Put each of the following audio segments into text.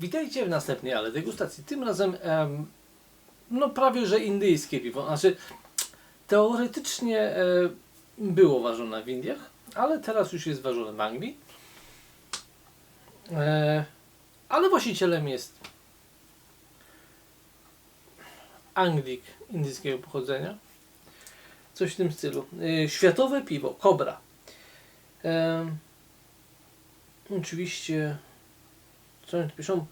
Witajcie w następnej ale degustacji. Tym razem em, no prawie że indyjskie piwo. Znaczy teoretycznie e, było ważone w Indiach, ale teraz już jest ważone w Anglii. E, ale właścicielem jest Anglik indyjskiego pochodzenia. Coś w tym stylu. E, światowe piwo, Cobra. E, oczywiście tu piszą?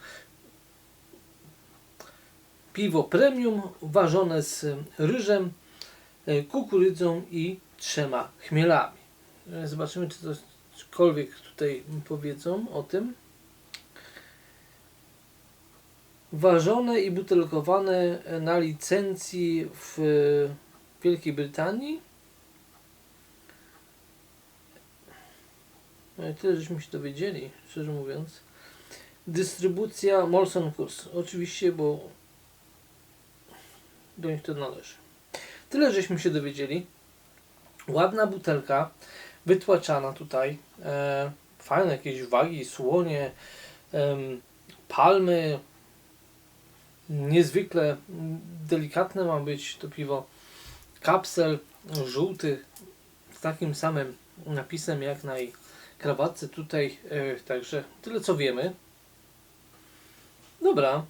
Piwo premium ważone z ryżem, e, kukurydzą i trzema chmielami. E, Zobaczymy, czy cokolwiek tutaj powiedzą o tym. Ważone i butelkowane na licencji w Wielkiej Brytanii. No i tyle, żeśmy się dowiedzieli, szczerze mówiąc. Dystrybucja Molson Coors. Oczywiście, bo do nich to należy. Tyle, żeśmy się dowiedzieli. Ładna butelka, wytłaczana tutaj. E, fajne jakieś wagi, słonie, em, palmy. Niezwykle delikatne ma być to piwo. Kapsel żółty z takim samym napisem jak na jej krawatce tutaj. E, także tyle co wiemy. Dobra,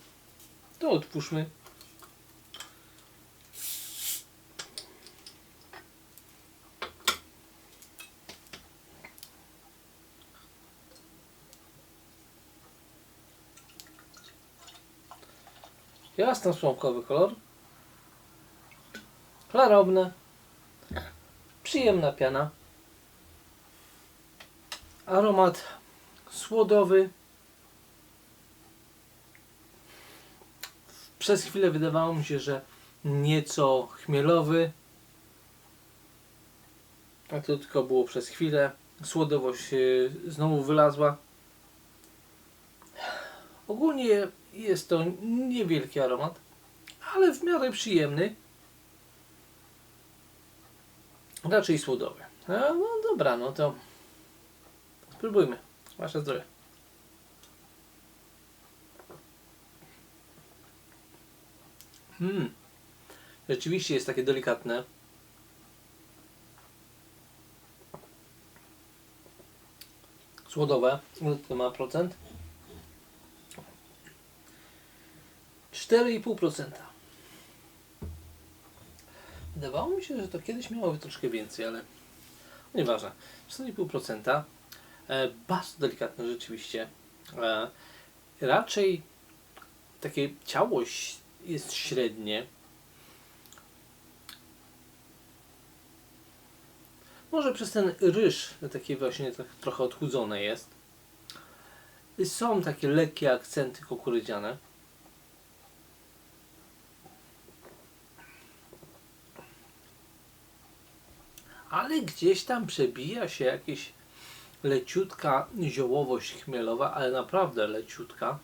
to otwórzmy. Jasno-słomkowy kolor. Klarowne. Przyjemna piana. Aromat słodowy. Przez chwilę wydawało mi się, że nieco chmielowy. A to tylko było przez chwilę. Słodowość e, znowu wylazła. Ogólnie jest to niewielki aromat, ale w miarę przyjemny. Raczej słodowy. A, no dobra, no to spróbujmy. Wasze zdrowie. Hmm. Rzeczywiście jest takie delikatne. Słodowe. Ile to ma procent? 4,5%. Wydawało mi się, że to kiedyś miało troszkę więcej, ale nieważne. 4,5%. E, bardzo delikatne rzeczywiście. E, raczej takie ciało ś- jest średnie. Może przez ten ryż takie właśnie tak trochę odchudzone jest. Są takie lekkie akcenty kukurydziane. Ale gdzieś tam przebija się jakieś leciutka ziołowość chmielowa, ale naprawdę leciutka.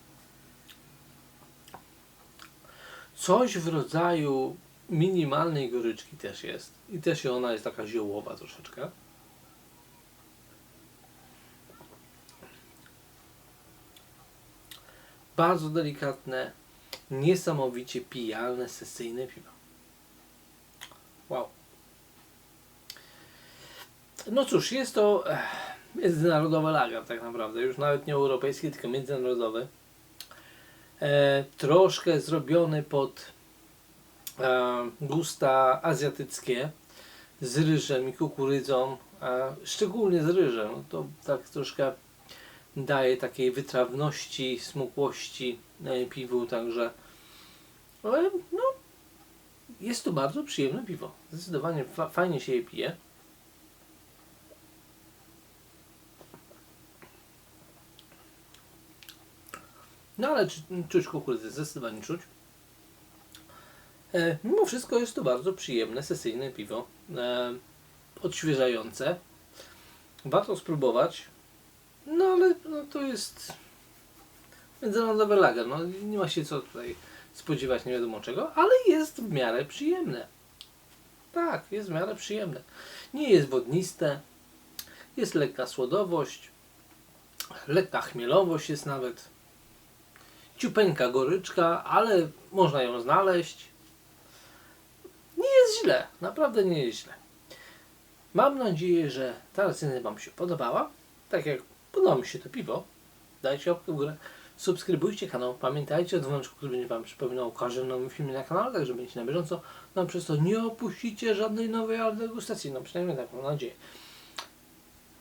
Coś w rodzaju minimalnej goryczki też jest. I też ona jest taka ziołowa troszeczkę. Bardzo delikatne, niesamowicie pijalne, sesyjne piwo. Wow. No cóż, jest to eh, międzynarodowy lager tak naprawdę. Już nawet nie europejski, tylko międzynarodowy e, troszkę zrobiony pod e, gusta azjatyckie z ryżem i kukurydzą, szczególnie z ryżem. To tak troszkę daje takiej wytrawności, smukłości e, piwu, także no, jest to bardzo przyjemne piwo. Zdecydowanie fa- fajnie się je pije. No ale czu- czuć kukurydzę, zdecydowanie czuć. E, mimo wszystko jest to bardzo przyjemne, sesyjne piwo. E, odświeżające. Warto spróbować. No ale no, to jest międzynarodowy lager. No, nie ma się co tutaj spodziewać nie wiadomo czego, ale jest w miarę przyjemne. Tak, jest w miarę przyjemne. Nie jest wodniste. Jest lekka słodowość. Lekka chmielowość jest nawet ciupeńka goryczka, ale można ją znaleźć. Nie jest źle, naprawdę nie jest źle. Mam nadzieję, że ta recenzja Wam się podobała. Tak jak podoba mi się to piwo, dajcie łapkę w górę. Subskrybujcie kanał, pamiętajcie o dzwoneczku, który będzie Wam przypominał o każdym nowym filmie na kanale, tak żeby będziecie na bieżąco. No przez to nie opuścicie żadnej nowej degustacji, no przynajmniej taką mam nadzieję.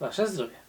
Wasze zdrowie.